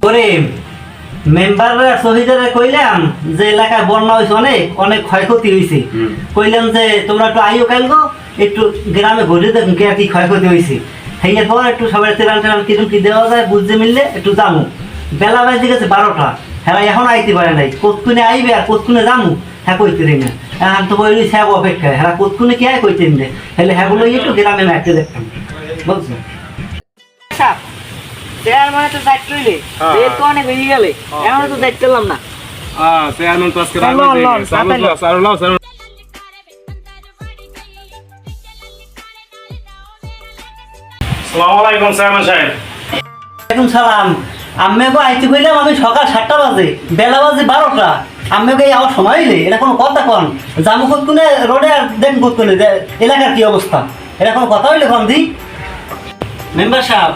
করে মেম্বাররা শহীদারে কইলাম যে এলাকায় বন্যা হয়েছে অনেক অনেক ক্ষয়ক্ষতি হয়েছে কইলাম যে তোমরা একটু আইও কাল গো একটু গ্রামে ঘুরে দেখুন কে কি ক্ষয়ক্ষতি হয়েছে সেই পর একটু সবাই তেরান টেরান কিরম কি দেওয়া যায় বুঝতে মিললে একটু জামু বেলা বাজে গেছে বারোটা। হ্যাঁ এখন আইতে পারে নাই। কোতকুনে আইবে আর কোতকুনে জামু হ্যাঁ কইতে রে না। এখন তো বলি স্যাব অপেক্ষায়। হ্যাঁ কোতকুনে কি আয় কইতে রে তাহলে হ্যাঁ বলে একটু গ্রামে মারতে দেখতাম। বলছো? চেয়ারম্যানে তো দায়িত্ব লইলে। তো অনেক হয়ে গেলে এখন তো দায়িত্ব পেলাম না চেয়ারম্যান তো আজকে লন, রাখবে লন, দেখে। সারুন তাড়াতাড়ি। লাও, সারুন লাও, সারুন। আসসালামু আলাইকুম চেয়ারম্যান সাহেব ওয়ালাইকুম সালাম আম্মেকে আইতে কইলাম আমি সকাল সাতটা বাজে বেলা বাজে বারোটা আম্মেকে আমার সময় হইলে এটা কোনো কথা কন জামু কোনে রোডে আর দেন কোনে এলাকার কি অবস্থা এটা কোনো কথা হইলে কন দি মেম্বার সাহেব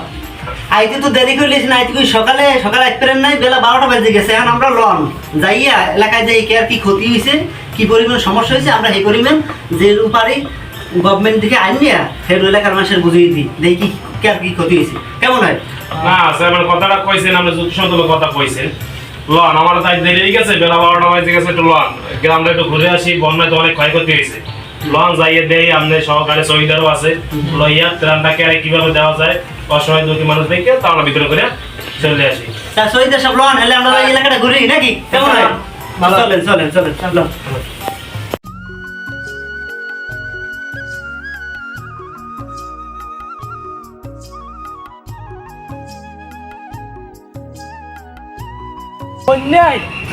আইতে তো দেরি করে লিস না আইতে সকালে সকালে এক পেরেন নাই বেলা বারোটা বাজে গেছে এখন আমরা লন। যাইয়া এলাকায় যাই কে আর কি ক্ষতি হয়েছে কি পরিমাণ সমস্যা হয়েছে আমরা এই পরিমাণ যে পারি গভর্নমেন্ট থেকে আইন নিয়া সেই এলাকার মানুষের বুঝিয়ে দিই। দেখি কি কে আর কি ক্ষতি হয়েছে কেমন হয়? না চেয়ারম্যান কথাটা কইছেন আপনি যুক্তিসঙ্গত কথা কইছেন। লন আমার তাই দেরি হয়ে গেছে বেলা বারোটা বাজে গেছে একটু লন। গ্রামটা একটু ঘুরে আসি বন্যায় তো অনেক ক্ষয়ক্ষতি হয়েছে লন যাইয়ে দেই আপনি সহকারে সহিদারও আছে। লইয়া ত্রাণটাকে আর কীভাবে দেওয়া যায় অসহায় দুঃখী মানুষ দেখে তা আমরা ভিতরে করে চলে আসি। তা শহীদের সব লন হলে আমরা এই এলাকাটা ঘুরি নাকি? কেমন হয়? ভালো। চলেন চলেন চলেন চলেন।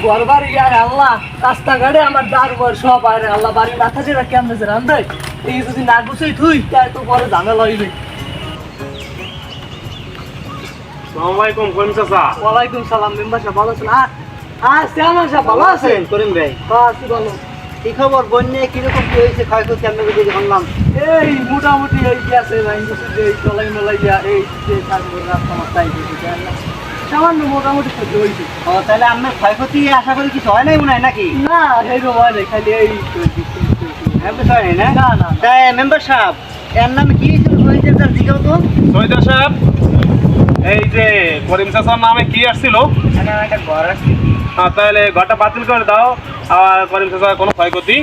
ঘর বাড়ি আর আল্লাহ রাস্তাঘাটে আমার দার ঘর সব আর আল্লাহ বাড়ি মাথা দিয়ে কেমন রান্ধে এই যদি না গুছাই থুই তাই তো পরে ঝামেলা হইবে। আসসালামু আলাইকুম করিম চাচা। ওয়ালাইকুম সালাম মেম্বার সাহেব ভালো আছেন? আর আর চেয়ারম্যান সাহেব ভালো আছেন? করিম ভাই। হ্যাঁ আছি ভালো কি খবর? বন্যায় কীরকম কি হয়েছে? ক্ষয়ক্ষতি আমরা যদি শুনলাম। এই মোটামুটি এই গেছে ভাই এই চলাই মলাই যা এই যে রাস্তা সামান্য মোটামুটি ক্ষতি হয়েছে। ও তাহলে আপনার ক্ষয়ক্ষতি আশা করি কিছু হয় নাই মনে হয় নাকি? না এই রকম খালি এই হ্যাঁ হয় নাই না? না না তাই মেম্বার সাহেব এর নামে কি? শহীদের তার জিজ্ঞাও তো সৈদা সাহেব এই যে করিম শাসন নামে কি আসছিল? ঘর হ্যাঁ, তাহলে ঘরটা বাতিল করে দাও আর করিম শাসনের কোনো ক্ষয়ক্ষতি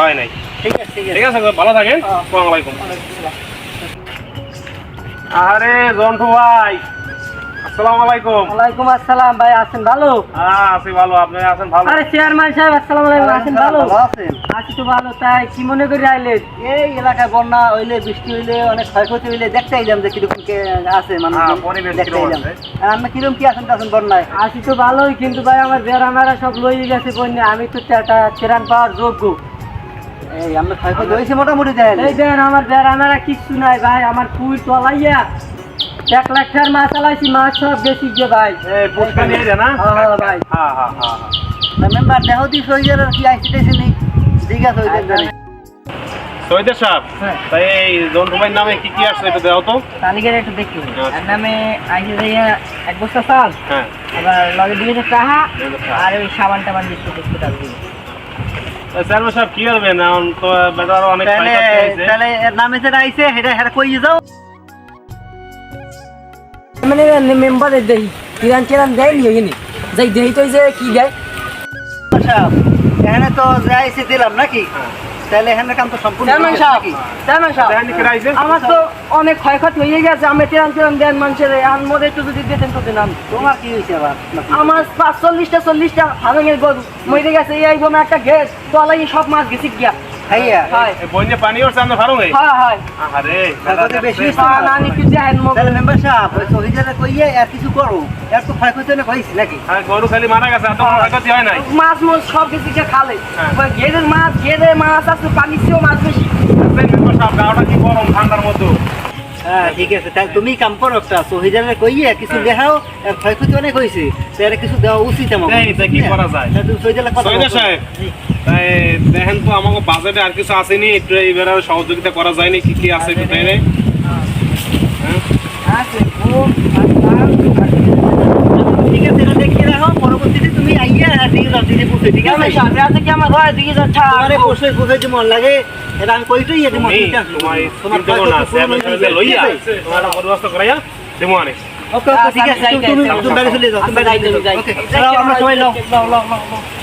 হয় নাই। ঠিক আছে ঠিক ঠিক আছে ভালো থাকেন। আসসালামু আলাইকুম। আরে জন্টু ভাই। আসসালামু আলাইকুম। ওয়ালাইকুম আসসালাম ভাই আছেন ভালো? হ্যাঁ আছি ভালো আপনি আছেন ভালো? আরে চেয়ারম্যান সাহেব আসসালামু আলাইকুম আছেন ভালো? ভালো আছেন। আছি তো ভালো তাই কি মনে করে আইলেন? এই এলাকায় বন্যা হইলে বৃষ্টি হইলে অনেক ক্ষয়ক্ষতি হইলে দেখতে আইলাম যে কীরকম কে আছে মানুষ হ্যাঁ, দেখতে আইলাম আর আমরা কীরকম কি আছেন আছেন বন্যায়? আছি তো ভালোই কিন্তু ভাই আমার বেড়ানারা সব লই গেছে বন্যা। আমি তো একটা চেরান পাওয়ার যোগ্য। এই আমরা ক্ষয়ক্ষতি হয়েছে মোটামুটি দেয় এই দেন আমার বেড়ানারা কিচ্ছু নাই ভাই আমার ফুল তলাইয়া এক লাখ টাকার মাছ চালাইছি মাছ সব ভাই। পুষ্কা নিয়ে যা না? হ্যাঁ হ্যাঁ ভাই। হ্যাঁ হ্যাঁ হ্যাঁ মেম্বার দেহ দি শহীদের কি আইসি টাইসি নেই ঠিক আছে সৈয়দের সাহেব হ্যাঁ। তাই এই নামে কি কি আসছে একটু দাও তো। তালিকার একটু দেখি। আচ্ছা। এর নামে আইসি এক বস্তা চাল হ্যাঁ। আবার লগে হাজার টাকা। আর ওই সাবান টাবান দিই সাহেব কি তো বেটারও অনেক তাহলে এর নামে যেটা আইছে সেটা সেটা কই যাও? মানে মেম্বারের দেই কিরান কিরান দেয়নি ওইখানে। যাই দেই তো যে কি দেয়? সাহেব এখানে তো দিলাম নাকি? তাহলে এখানে কাম তো সম্পূর্ণ চেয়ারম্যান সাহেব চেয়ারম্যান সাহেব দেয়নি কি রাইছে? আমার তো অনেক ক্ষয়ক্ষতি হয়ে গেছে আমি তিরান তিরান দেন মানুষের। আর মধ্যে একটু যদি দিতেন তো দিলাম তোমার কি হয়েছে আবার? আমার পাঁচ চল্লিশটা চল্লিশটা হাজারের গরু মরে গেছে। এই আইবো একটা গ্যাস তলাই সব মাছ গেছি গিয়া। হয় বন্যে পানি হয় হয়। আরে ক্ষয়ক্ষতি বেশি না, না? না একটু দেখেন তাহলে মেম্বার সাহেব ওই শহীদের কইয়ে আর কিছু করো। নাকি? হ্যাঁ গরু খালি মারা গেছে এত কোনো হয়। নাই। মাছ মাছ সব কিছু যে খালে। মাছ মাছ আছে পানি মাছ বেশি। মেম্বার সাহেব গাওটা কি গরম ঠান্ডার মতো হ্যাঁ ঠিক আছে। তাহলে তুমি কাম করো একটা শহীদের কইয়ে কিছু হ্যাঁ। দেখাও এর ক্ষয়ক্ষতি অনেক হয়েছে তো এর কিছু দেওয়া উচিত আমার কি করা যায়? তাহলে তুমি শহীদের কথা সাহেব। তাই দেখেন তো আমাকে বাজেটে আর কিছু আসেনি একটু এইবার সহযোগিতা করা যায়নি কি কি আছে একটু তাই হ্যাঁ। আছে খুব ঠিক আছে এটা দেখিয়ে রাখো পরবর্তীতে তুমি আইয়া আর দিয়ে দাও দিদি পুষে ঠিক আছে? সামনে আছে কি আমার? হয় দিকে যাচ্ছে তোমারে পোষে পোষে যে মন লাগে এটা আমি ইয়ে তুমি ঠিক আছে তোমার তোমার লইয়া তোমার করাইয়া দেবো আনে। ওকে ওকে ঠিক আছে তুমি তুমি বাইরে চলে যাও তুমি বাইরে চলে যাও। ওকে আমরা সবাই লও। লও লও